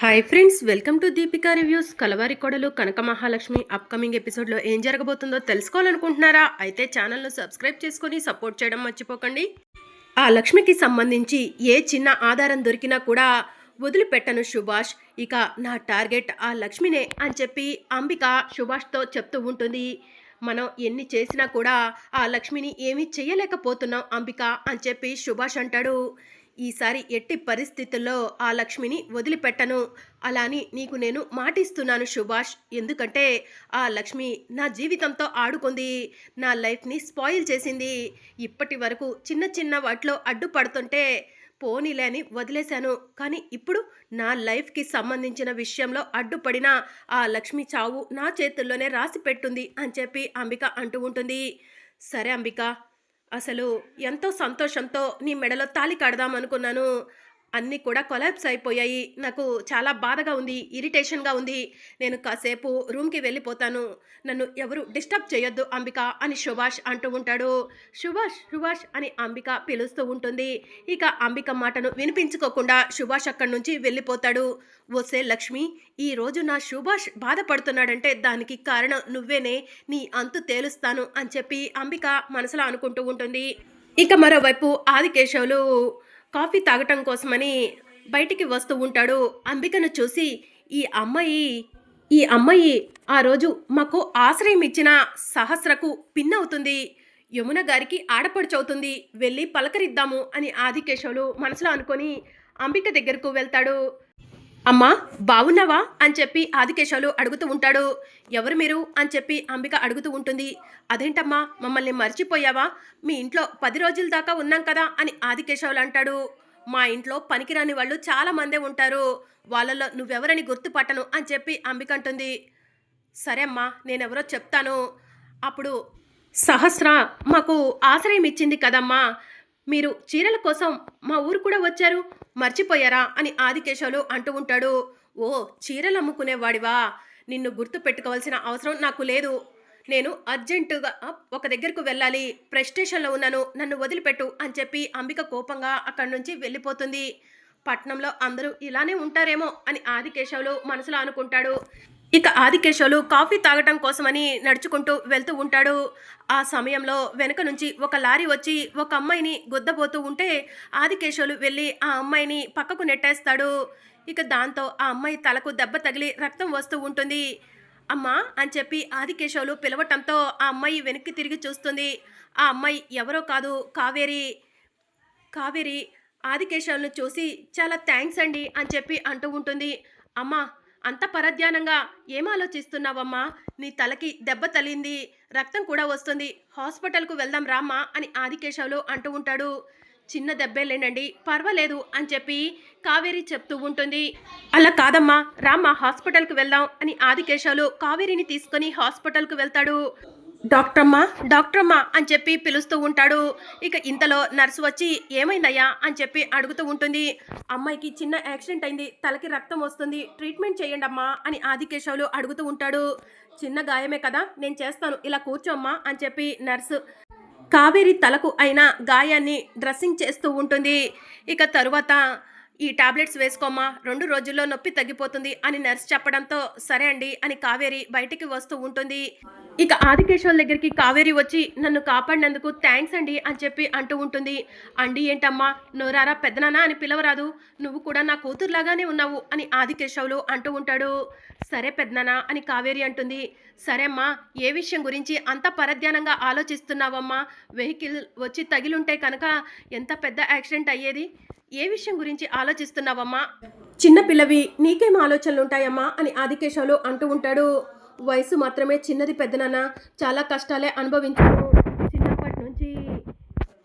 Hi friends welcome to Deepika reviews Kalavari Kodalu Kanaka Mahalakshmi upcoming ఎపిసోడ్లో ఏం జరగబోతుందో తెలుసుకోవాలనుకుంటున్నారా? అయితే ఛానల్ను సబ్స్క్రైబ్ చేసుకొని సపోర్ట్ చేయడం మర్చిపోకండి. ఆ లక్ష్మికి సంబంధించి ఏ చిన్న ఆధారం దొరికినా కూడా వదిలిపెట్టను సుభాష్. ఇక నా టార్గెట్ ఆ లక్ష్మినే అని చెప్పి అంబిక సుభాష్తో చెప్తూ ఉంటుంది. మనం ఎన్ని చేసినా కూడా ఆ లక్ష్మిని ఏమీ చేయలేకపోతున్నాం అంబిక అని చెప్పి సుభాష్ అంటాడు. ఈసారి ఎట్టి పరిస్థితుల్లో ఆ లక్ష్మిని వదిలిపెట్టను. అలా అని నీకు నేను మాటిస్తున్నాను సుభాష్. ఎందుకంటే ఆ లక్ష్మి నా జీవితంతో ఆడుకుంది. నా లైఫ్ని స్పాయిల్ చేసింది. ఇప్పటి వరకు చిన్న చిన్న వాటిలో అడ్డుపడుతుంటే పోనీలేని వదిలేశాను. కానీ ఇప్పుడు నా లైఫ్కి సంబంధించిన విషయంలో అడ్డుపడిన ఆ లక్ష్మి చావు నా చేతుల్లోనే రాసి పెట్టుంది అని చెప్పి అంబిక అంటూ ఉంటుంది. సరే అంబిక అసలు ఎంతో సంతోషంతో నీ మెడలో తాళి కడదామనుకున్నాను. అన్నీ కూడా కొలాప్స్ అయిపోయాయి. నాకు చాలా బాధగా ఉంది ఇరిటేషన్గా ఉంది. నేను కాసేపు రూమ్కి వెళ్ళిపోతాను. నన్ను ఎవరు డిస్టర్బ్ చేయొద్దు అంబిక అని సుభాష్ అంటూ ఉంటాడు. సుభాష్ సుభాష్ అని అంబిక పిలుస్తూ ఉంటుంది. ఇక అంబిక మాటను వినిపించుకోకుండా సుభాష్ అక్కడి నుంచి వెళ్ళిపోతాడు. ఓసే లక్ష్మి ఈ రోజు నా సుభాష్ బాధపడుతున్నాడంటే దానికి కారణం నువ్వేనే. నీ అంతు తేలుస్తాను అని చెప్పి అంబిక మనసులో అనుకుంటూ ఉంటుంది. ఇక మరోవైపు ఆదికేశవులు కాఫీ తాగటం కోసమని బయటికి వస్తూ ఉంటాడు అంబికను చూసి ఈ అమ్మాయి ఈ అమ్మాయి ఆ రోజు మాకు ఆశ్రయం ఇచ్చిన సహస్రకు పిన్ అవుతుంది. యమున గారికి ఆడపడుచవుతుంది వెళ్ళి పలకరిద్దాము అని ఆదికేశవులు మనసులో అనుకొని అంబిక దగ్గరకు వెళ్తాడు. అమ్మా బాగున్నావా? అని చెప్పి ఆదికేశవులు అడుగుతూ ఉంటాడు. ఎవరు మీరు? అని చెప్పి అంబిక అడుగుతూ ఉంటుంది. అదేంటమ్మా మమ్మల్ని మర్చిపోయావా? మీ ఇంట్లో పది రోజుల దాకా ఉన్నాం కదా అని ఆదికేశవులు అంటాడు. మా ఇంట్లో పనికిరాని వాళ్ళు చాలా మందే ఉంటారు. వాళ్ళలో నువ్వెవరని గుర్తుపట్టను అని చెప్పి అంబిక అంటుంది. సరే అమ్మా నేనెవరో చెప్తాను. అప్పుడు సహస్ర మాకు ఆశ్రయం ఇచ్చింది కదమ్మా. మీరు చీరల కోసం మా ఊరు కూడా వచ్చారు. మర్చిపోయారా అని ఆదికేశవులు అంటూ ఉంటాడు. ఓ చీరలు అమ్ముకునేవాడివా? నిన్ను గుర్తు పెట్టుకోవాల్సిన అవసరం నాకు లేదు. నేను అర్జెంటుగా ఒక దగ్గరకు వెళ్ళాలి. ప్రెస్టేషన్లో ఉన్నాను. నన్ను వదిలిపెట్టు అని చెప్పి అంబిక కోపంగా అక్కడి నుంచి వెళ్ళిపోతుంది. పట్నంలో అందరూ ఇలానే ఉంటారేమో అని ఆదికేశవులు మనసులో అనుకుంటాడు. ఇక ఆదికేశవులు కాఫీ తాగటం కోసమని నడుచుకుంటూ వెళ్తూ ఉంటాడు. ఆ సమయంలో వెనుక నుంచి ఒక లారీ వచ్చి ఒక అమ్మాయిని గుద్దబోతూ ఉంటే ఆదికేశవులు వెళ్ళి ఆ అమ్మాయిని పక్కకు నెట్టేస్తాడు. ఇక దాంతో ఆ అమ్మాయి తలకు దెబ్బ తగిలి రక్తం వస్తూ ఉంటుంది. అమ్మా అని చెప్పి ఆదికేశవులు పిలవటంతో ఆ అమ్మాయి వెనక్కి తిరిగి చూస్తుంది. ఆ అమ్మాయి ఎవరో కాదు కావేరి. కావేరి ఆదికేశవులను చూసి చాలా థ్యాంక్స్ అండి అని చెప్పి అంటూ ఉంటుంది. అమ్మా అంత పరధ్యానంగా ఏం ఆలోచిస్తున్నావమ్మా? నీ తలకి దెబ్బ తలింది రక్తం కూడా వస్తుంది. హాస్పిటల్కు వెళ్దాం రామ్మా అని ఆదికేశవులు అంటూ ఉంటాడు. చిన్న దెబ్బేలేనండి పర్వాలేదు అని చెప్పి కావేరి చెప్తూ ఉంటుంది. అలా కాదమ్మా రామ్మా హాస్పిటల్కి వెళ్దాం అని ఆదికేశవులు కావేరిని తీసుకొని హాస్పిటల్కి వెళ్తాడు. డాక్టర్ అమ్మా డాక్టర్ అమ్మా అని చెప్పి పిలుస్తూ ఉంటాడు. ఇక ఇంతలో నర్సు వచ్చి ఏమైందయ్యా? అని చెప్పి అడుగుతూ ఉంటుంది. అమ్మాయికి చిన్న యాక్సిడెంట్ అయింది. తలకి రక్తం వస్తుంది. ట్రీట్మెంట్ చేయండి అమ్మా అని ఆదికేశవులు అడుగుతూ ఉంటాడు. చిన్న గాయమే కదా. నేను చేస్తాను. ఇలా కూర్చోమ్మా అని చెప్పి నర్సు కావేరి తలకు అయిన గాయాన్ని డ్రెస్సింగ్ చేస్తూ ఉంటుంది. ఇక తరువాత ఈ టాబ్లెట్స్ వేసుకోమ్మా రెండు రోజుల్లో నొప్పి తగ్గిపోతుంది అని నర్స్ చెప్పడంతో సరే అండి అని కావేరి బయటికి వస్తూ ఉంటుంది. ఇక ఆదికేశవుల దగ్గరికి కావేరి వచ్చి నన్ను కాపాడినందుకు థ్యాంక్స్ అండి అని చెప్పి అంటూ ఉంటుంది. అండి ఏంటమ్మా నోరారా పెద్దనానా అని పిలవరాదు నువ్వు కూడా నా కూతురులాగానే ఉన్నావు అని ఆదికేశవులు అంటూ ఉంటాడు. సరే పెద్దనానా అని కావేరి అంటుంది. సరే అమ్మా ఏ విషయం గురించి అంత పరధ్యానంగా ఆలోచిస్తున్నావమ్మా? వెహికల్ వచ్చి తగిలుంటే కనుక ఎంత పెద్ద యాక్సిడెంట్ అయ్యేది? ఏ విషయం గురించి ఆలోచిస్తున్నావమ్మా? చిన్నపిల్లవి నీకేం ఆలోచనలు ఉంటాయమ్మా అని ఆదికేశవులు అంటూ ఉంటాడు. వయసు మాత్రమే చిన్నది పెద్దనాన్న. చాలా కష్టాలే అనుభవించాను చిన్నప్పటి నుంచి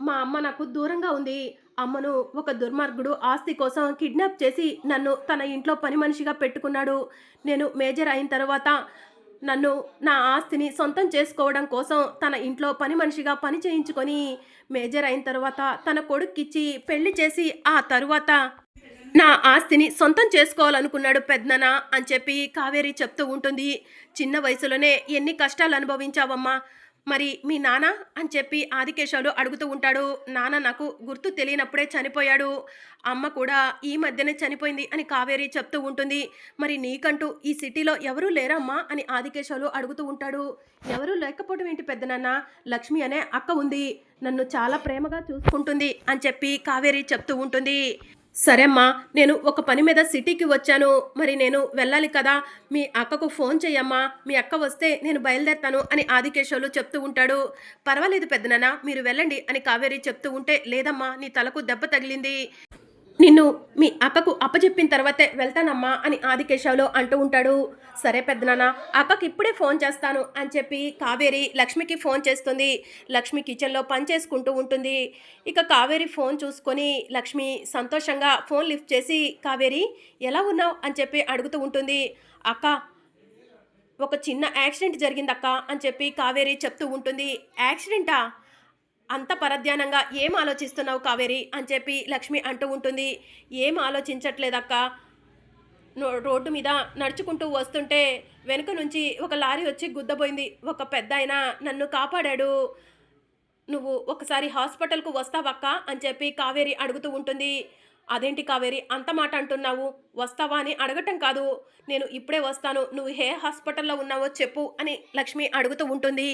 మా అమ్మ నాకు దూరంగా ఉంది. అమ్మను ఒక దుర్మార్గుడు ఆస్తి కోసం కిడ్నాప్ చేసి నన్ను తన ఇంట్లో పని మనిషిగా పెట్టుకున్నాడు. నేను మేజర్ అయిన తర్వాత నన్ను నా ఆస్తిని సొంతం చేసుకోవడం కోసం తన ఇంట్లో పని మనిషిగా పని చేయించుకొని మేజర్ అయిన తర్వాత తన కొడుక్కిచ్చి పెళ్ళి చేసి ఆ తరువాత నా ఆస్తిని సొంతం చేసుకోవాలనుకున్నాడు పెద్దన అని చెప్పి కావేరి చెప్తూ ఉంటుంది. చిన్న వయసులోనే ఎన్ని కష్టాలు అనుభవించావమ్మా. మరి మీ నాన్న అని చెప్పి ఆదికేశవులు అడుగుతూ ఉంటాడు. నాన్న నాకు గుర్తు తెలియనప్పుడే చనిపోయాడు. అమ్మ కూడా ఈ మధ్యనే చనిపోయింది అని కావేరి చెప్తూ ఉంటుంది. మరి నీకంటూ ఈ సిటీలో ఎవరూ లేరమ్మా అని ఆదికేశవులు అడుగుతూ ఉంటాడు. ఎవరూ లేకపోవడం ఏంటి పెద్దనాన్న లక్ష్మి అనే అక్క ఉంది. నన్ను చాలా ప్రేమగా చూసుకుంటుంది అని చెప్పి కావేరి చెప్తూ ఉంటుంది. సరే అమ్మా నేను ఒక పని మీద సిటీకి వచ్చాను. మరి నేను వెళ్ళాలి కదా. మీ అక్కకు ఫోన్ చెయ్యమ్మా. మీ అక్క వస్తే నేను బయలుదేరుతాను అని ఆదికేశవులు చెప్తూ ఉంటాడు. పర్వాలేదు పెద్దనన్న మీరు వెళ్ళండి అని కావేరి చెప్తూ ఉంటే లేదమ్మా నీ తలకు దెబ్బ తగిలింది. నిన్ను మీ అక్కకు అప్పచెప్పిన తర్వాతే వెళ్తానమ్మా అని ఆదికేశవులు అంటూ ఉంటాడు. సరే పెద్దనాన్న అక్కకి ఇప్పుడే ఫోన్ చేస్తాను అని చెప్పి కావేరి లక్ష్మికి ఫోన్ చేస్తుంది. లక్ష్మి కిచెన్లో పని చేసుకుంటూ ఉంటుంది. ఇక కావేరి ఫోన్ చూసుకొని లక్ష్మి సంతోషంగా ఫోన్ లిఫ్ట్ చేసి కావేరి ఎలా ఉన్నావు? అని చెప్పి అడుగుతూ ఉంటుంది. అక్క ఒక చిన్న యాక్సిడెంట్ జరిగింది అక్క అని చెప్పి కావేరి చెప్తూ ఉంటుంది. యాక్సిడెంటా? అంత పరధ్యానంగా ఏం ఆలోచిస్తున్నావు కావేరి అని చెప్పి లక్ష్మి అంటూ ఉంటుంది. ఏం ఆలోచించట్లేదక్క? నో- రోడ్డు మీద నడుచుకుంటూ వస్తుంటే వెనుక నుంచి ఒక లారీ వచ్చి గుద్దబోయింది. ఒక పెద్ద ఆయన నన్ను కాపాడాడు. నువ్వు ఒకసారి హాస్పిటల్కు వస్తావక్క? అని చెప్పి కావేరి అడుగుతూ ఉంటుంది. అదేంటి కావేరి? అంత మాట అంటున్నావు. వస్తావా అని అడగటం కాదు. నేను ఇప్పుడే వస్తాను. నువ్వు ఏ హాస్పిటల్లో ఉన్నావో చెప్పు అని లక్ష్మి అడుగుతూ ఉంటుంది.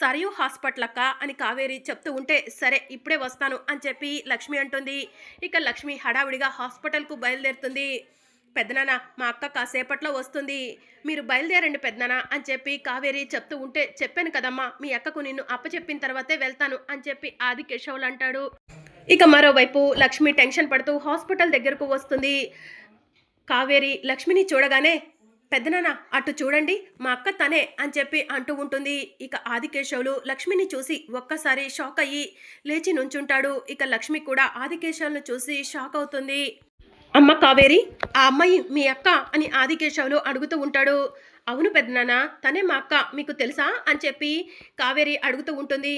సరియు హాస్పిటల్ అక్క అని కావేరి చెప్తూ ఉంటే సరే ఇప్పుడే వస్తాను అని చెప్పి లక్ష్మి అంటుంది. ఇక లక్ష్మి హడావిడిగా హాస్పిటల్కు బయలుదేరుతుంది. పెద్దనాన్న మా అక్క కాసేపట్లో వస్తుంది. మీరు బయలుదేరండి పెద్దనాన్న అని చెప్పి కావేరి చెప్తూ ఉంటే చెప్పాను కదమ్మా మీ అక్కకు నిన్ను అప్పచెప్పిన తర్వాతే వెళ్తాను అని చెప్పి ఆది కేశవులు అంటాడు. ఇక మరోవైపు లక్ష్మి టెన్షన్ పడుతూ హాస్పిటల్ దగ్గరకు వస్తుంది. కావేరి లక్ష్మిని చూడగానే పెద్దనాన్న అటు చూడండి మా అక్క తనే అని చెప్పి అంటూ ఉంటుంది. ఇక ఆదికేశవులు లక్ష్మిని చూసి ఒక్కసారి షాక్ అయ్యి లేచి నుంచుంటాడు. ఇక లక్ష్మి కూడా ఆదికేశవులను చూసి షాక్ అవుతుంది. అమ్మ కావేరి ఆ అమ్మాయి మీ అక్క అని ఆదికేశవులు అడుగుతూ ఉంటాడు. అవును పెద్దనాన్న తనే మా అక్క మీకు తెలుసా? అని చెప్పి కావేరి అడుగుతూ ఉంటుంది.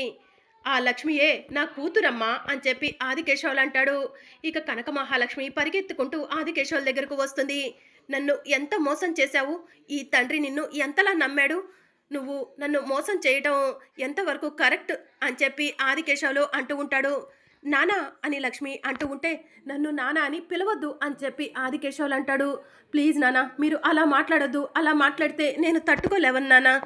ఆ లక్ష్మియే నా కూతురమ్మా అని చెప్పి ఆదికేశవులు అంటాడు. ఇక కనక మహాలక్ష్మి పరిగెత్తుకుంటూ ఆదికేశవుల దగ్గరకు వస్తుంది. నన్ను ఎంత మోసం చేశావు? ఈ తండ్రి నిన్ను ఎంతలా నమ్మాడు? నువ్వు నన్ను మోసం చేయటం ఎంతవరకు కరెక్ట్? అని చెప్పి ఆదికేశవులు అంటూ ఉంటాడు. నానా అని లక్ష్మి అంటూ ఉంటే నన్ను నానా అని పిలవద్దు అని చెప్పి ఆదికేశవులు అంటాడు. ప్లీజ్ నానా మీరు అలా మాట్లాడొద్దు అలా మాట్లాడితే నేను తట్టుకోలేవను నానా.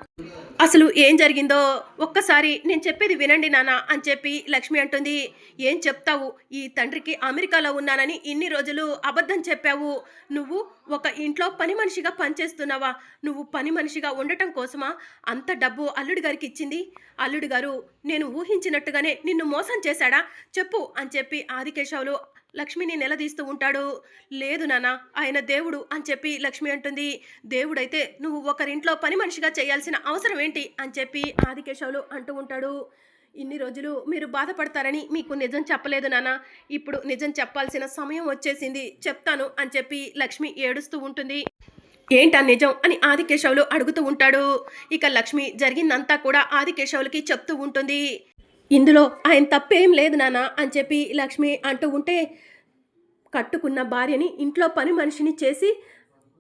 అసలు ఏం జరిగిందో ఒక్కసారి నేను చెప్పేది వినండి నానా అని చెప్పి లక్ష్మి అంటుంది. ఏం చెప్తావు? ఈ తండ్రికి అమెరికాలో ఉన్నానని ఇన్ని రోజులు అబద్ధం చెప్పావు. నువ్వు ఒక ఇంట్లో పని మనిషిగా పనిచేస్తున్నావా? నువ్వు పని మనిషిగా ఉండటం కోసమా? అంత డబ్బు అల్లుడి గారికి ఇచ్చింది? అల్లుడి గారు నేను ఊహించినట్టుగానే నిన్ను మోసం చేశాడా? చెప్పు అని చెప్పి ఆదికేశవులు లక్ష్మిని నిలదీస్తూ ఉంటాడు. లేదు నాన్న ఆయన దేవుడు అని చెప్పి లక్ష్మి అంటుంది. దేవుడైతే నువ్వు ఒకరింట్లో పని మనిషిగా చేయాల్సిన అవసరం ఏంటి? అని చెప్పి ఆదికేశవులు అంటూ ఉంటాడు. ఇన్ని రోజులు మీరు బాధపడతారని మీకు నిజం చెప్పలేదు నాన్న ఇప్పుడు నిజం చెప్పాల్సిన సమయం వచ్చేసింది. చెప్తాను అని చెప్పి లక్ష్మి ఏడుస్తూ ఉంటుంది. ఏంటా నిజం అని ఆదికేశవులు అడుగుతూ ఉంటాడు. ఇక లక్ష్మి జరిగిందంతా కూడా ఆదికేశవులకి చెప్తూ ఉంటుంది. ఇందులో ఆయన తప్పేం లేదు నాన్న అని చెప్పి లక్ష్మి అంటూ ఉంటే కట్టుకున్న భార్యని ఇంట్లో పని మనిషిని చేసి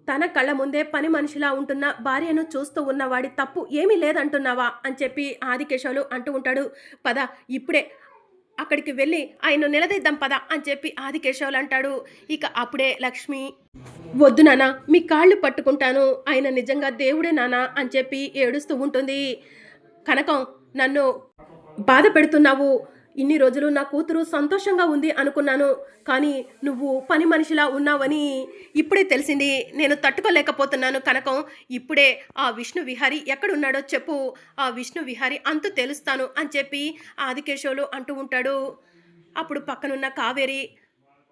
తన కళ్ళ ముందే పని మనిషిలా ఉంటున్న భార్యను చూస్తూ ఉన్నవాడి తప్పు ఏమీ లేదంటున్నావా అని చెప్పి ఆదికేశవులు అంటూ ఉంటాడు. పద ఇప్పుడే అక్కడికి వెళ్ళి ఆయన నిలదీద్దాం పద అని చెప్పి ఆదికేశవులు అంటాడు. ఇక అప్పుడే లక్ష్మి వద్దు నానా మీ కాళ్ళు పట్టుకుంటాను. ఆయన నిజంగా దేవుడే నానా అని చెప్పి ఏడుస్తూ ఉంటుంది. కనకం నన్ను బాధ పెడుతున్నావు. ఇన్ని రోజులు నా కూతురు సంతోషంగా ఉంది అనుకున్నాను. కానీ నువ్వు పని మనిషిలా ఉన్నావని ఇప్పుడే తెలిసింది. నేను తట్టుకోలేకపోతున్నాను కనకం. ఇప్పుడే ఆ విష్ణు విహారి ఎక్కడున్నాడో చెప్పు. ఆ విష్ణు విహారి అంతు తెలుస్తాను అని చెప్పి ఆదికేశవులు అంటూ ఉంటాడు. అప్పుడు పక్కనున్న కావేరి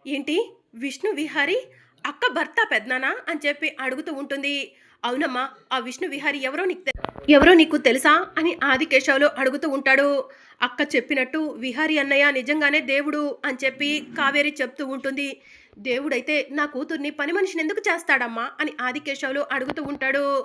ఏంటి? విష్ణు విహారి? అక్క భర్త పెద్దనా అని చెప్పి అడుగుతూ ఉంటుంది. అవునమ్మా ఆ విష్ణు విహారి ఎవరో నీకు తెలుసు ఎవరో నీకు తెలుసా అని ఆదికేశవులు అడుగుతూ ఉంటాడు. అక్క చెప్పినట్టు విహారి అన్నయ్య నిజంగానే దేవుడు అని చెప్పి కావేరి చెప్తూ ఉంటుంది. దేవుడైతే నా కూతుర్ని పని మనిషిని ఎందుకు చేస్తాడమ్మా అని ఆదికేశవులు అడుగుతూ ఉంటాడు.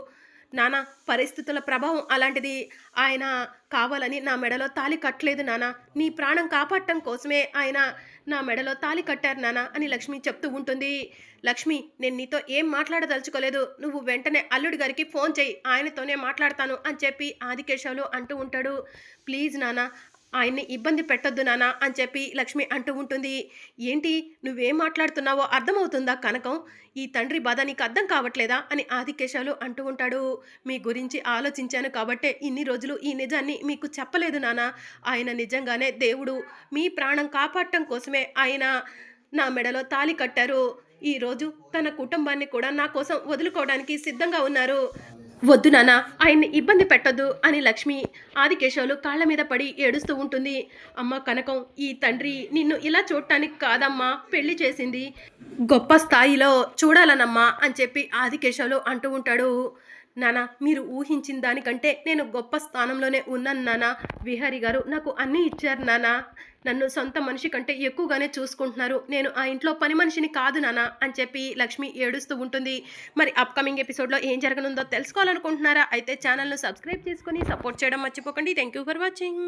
నానా పరిస్థితుల ప్రభావం అలాంటిది ఆయన కావాలని నా మెడలో తాళి కట్టలేదు నానా. నీ ప్రాణం కాపాడటం కోసమే ఆయన నా మెడలో తాళి కట్టారు నానా అని లక్ష్మి చెప్తూ ఉంటుంది. లక్ష్మి నేను నీతో ఏం మాట్లాడదలుచుకోలేదు. నువ్వు వెంటనే అల్లుడి గారికి ఫోన్ చేయి. ఆయనతోనే మాట్లాడతాను అని చెప్పి ఆదికేశవులు అంటూ ఉంటాడు. ప్లీజ్ నానా ఆయన్ని ఇబ్బంది పెట్టొద్దు నానా అని చెప్పి లక్ష్మి అంటూ ఉంటుంది. ఏంటి? నువ్వేం మాట్లాడుతున్నావో అర్థమవుతుందా కనకం? ఈ తండ్రి బాధ నీకు అర్థం కావట్లేదా? అని ఆదికేశాలు అంటూ ఉంటాడు. మీ గురించి ఆలోచించాను కాబట్టే ఇన్ని రోజులు ఈ నిజాన్ని మీకు చెప్పలేదు నానా. ఆయన నిజంగానే దేవుడు. మీ ప్రాణం కాపాడటం కోసమే ఆయన నా మెడలో తాళి కట్టారు. ఈరోజు తన కుటుంబాన్ని కూడా నా కోసం వదులుకోవడానికి సిద్ధంగా ఉన్నారు. వద్దు నాన్న ఆయన్ని ఇబ్బంది పెట్టొద్దు అని లక్ష్మి ఆదికేశవులు కాళ్ళ మీద పడి ఏడుస్తూ ఉంటుంది. అమ్మ కనకం ఈ తండ్రి నిన్ను ఇలా చూడటానికి కాదమ్మా పెళ్ళి చేసింది. గొప్ప స్థాయిలో చూడాలనమ్మా అని చెప్పి ఆదికేశవులు అంటూ ఉంటాడు. నానా మీరు ఊహించిన దానికంటే నేను గొప్ప స్థానంలోనే ఉన్నాను నానా విహారి గారు నాకు అన్నీ ఇచ్చారు నానా నన్ను సొంత మనిషి కంటే ఎక్కువగానే చూసుకుంటున్నారు. నేను ఆ ఇంట్లో పని మనిషిని కాదు నానా అని చెప్పి లక్ష్మి ఏడుస్తూ ఉంటుంది. మరి అప్కమింగ్ ఎపిసోడ్లో ఏం జరగనుందో తెలుసుకోవాలనుకుంటున్నారా? అయితే ఛానల్ను సబ్స్క్రైబ్ చేసుకొని సపోర్ట్ చేయడం మర్చిపోకండి. Thank you for watching